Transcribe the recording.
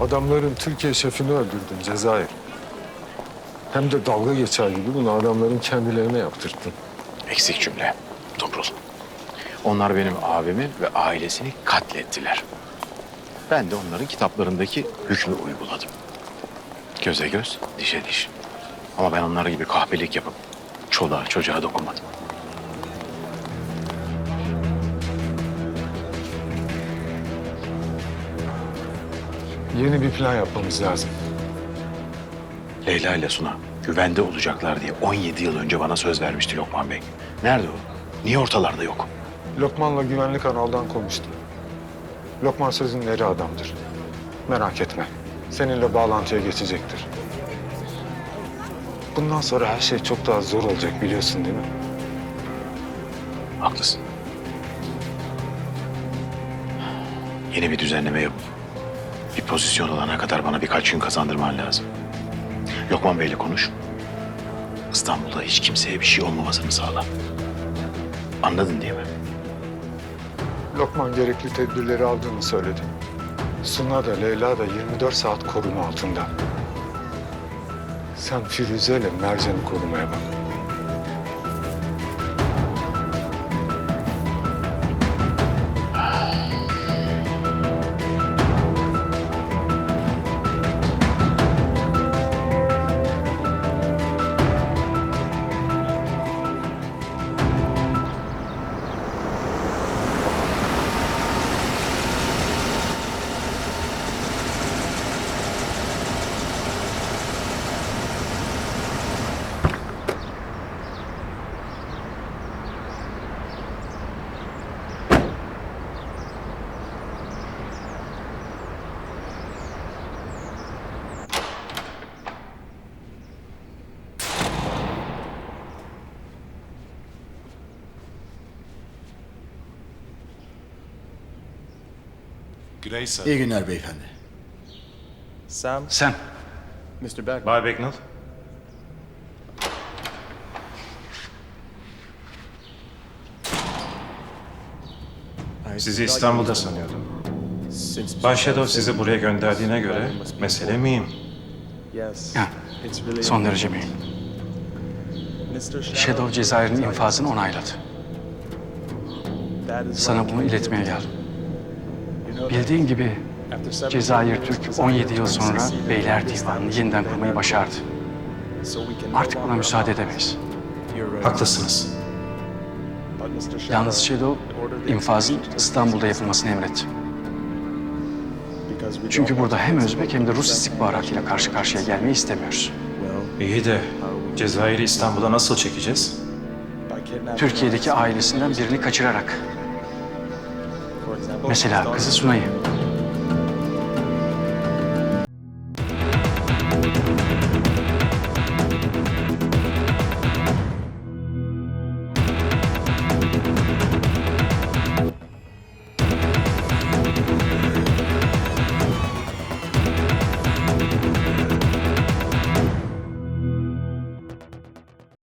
Adamların Türkiye şefini öldürdün Cezayir. Hem de dalga geçer gibi bunu adamların kendilerine yaptırttın. Eksik cümle. Toprul. Onlar benim abimi ve ailesini katlettiler. Ben de onların kitaplarındaki hükmü uyguladım. Göze göz, dişe diş. Ama ben onlar gibi kahpelik yapıp çoluğa çocuğa dokunmadım. Yeni bir plan yapmamız lazım. Leyla ile Suna güvende olacaklar diye 17 yıl önce bana söz vermişti Lokman Bey. Nerede o? Niye ortalarda yok? Lokman'la güvenlik kanaldan konuştum. Lokman sözün eri adamdır. Merak etme. Seninle bağlantıya geçecektir. Bundan sonra her şey çok daha zor olacak biliyorsun değil mi? Haklısın. Yeni bir düzenleme yapıp bir pozisyon olana kadar bana birkaç gün kazandırman lazım. Lokman Bey'le konuş. İstanbul'da hiç kimseye bir şey olmamasını sağla. Anladın değil mi? Lokman gerekli tedbirleri aldığını söyledi. Suna da Leyla da 24 saat koruma altında. Sen Firuze ile Mercan'ı korumaya bak. G'day, sir. İyi günler beyefendi. Sam? Sam, Mr. Beck. Bay Becknell. Sizi İstanbul'da sanıyordum. Shadow sizi buraya gönderdiğine göre mesele miyim? ha, son derece mühim. Shadow Cezayir'in infazını onayladı. Sana bunu iletmeye geldim. Bildiğin gibi Cezayir Türk 17 yıl sonra Beyler Divanı'nı yeniden kurmayı başardı. Artık buna müsaade edemeyiz. Haklısınız. Yalnız Shadow infazın İstanbul'da yapılmasını emretti. Çünkü burada hem Özbek hem de Rus istihbaratıyla karşı karşıya gelmeyi istemiyoruz. İyi de Cezayir'i İstanbul'a nasıl çekeceğiz? Türkiye'deki ailesinden birini kaçırarak. Mesela kızı Sunay'ı.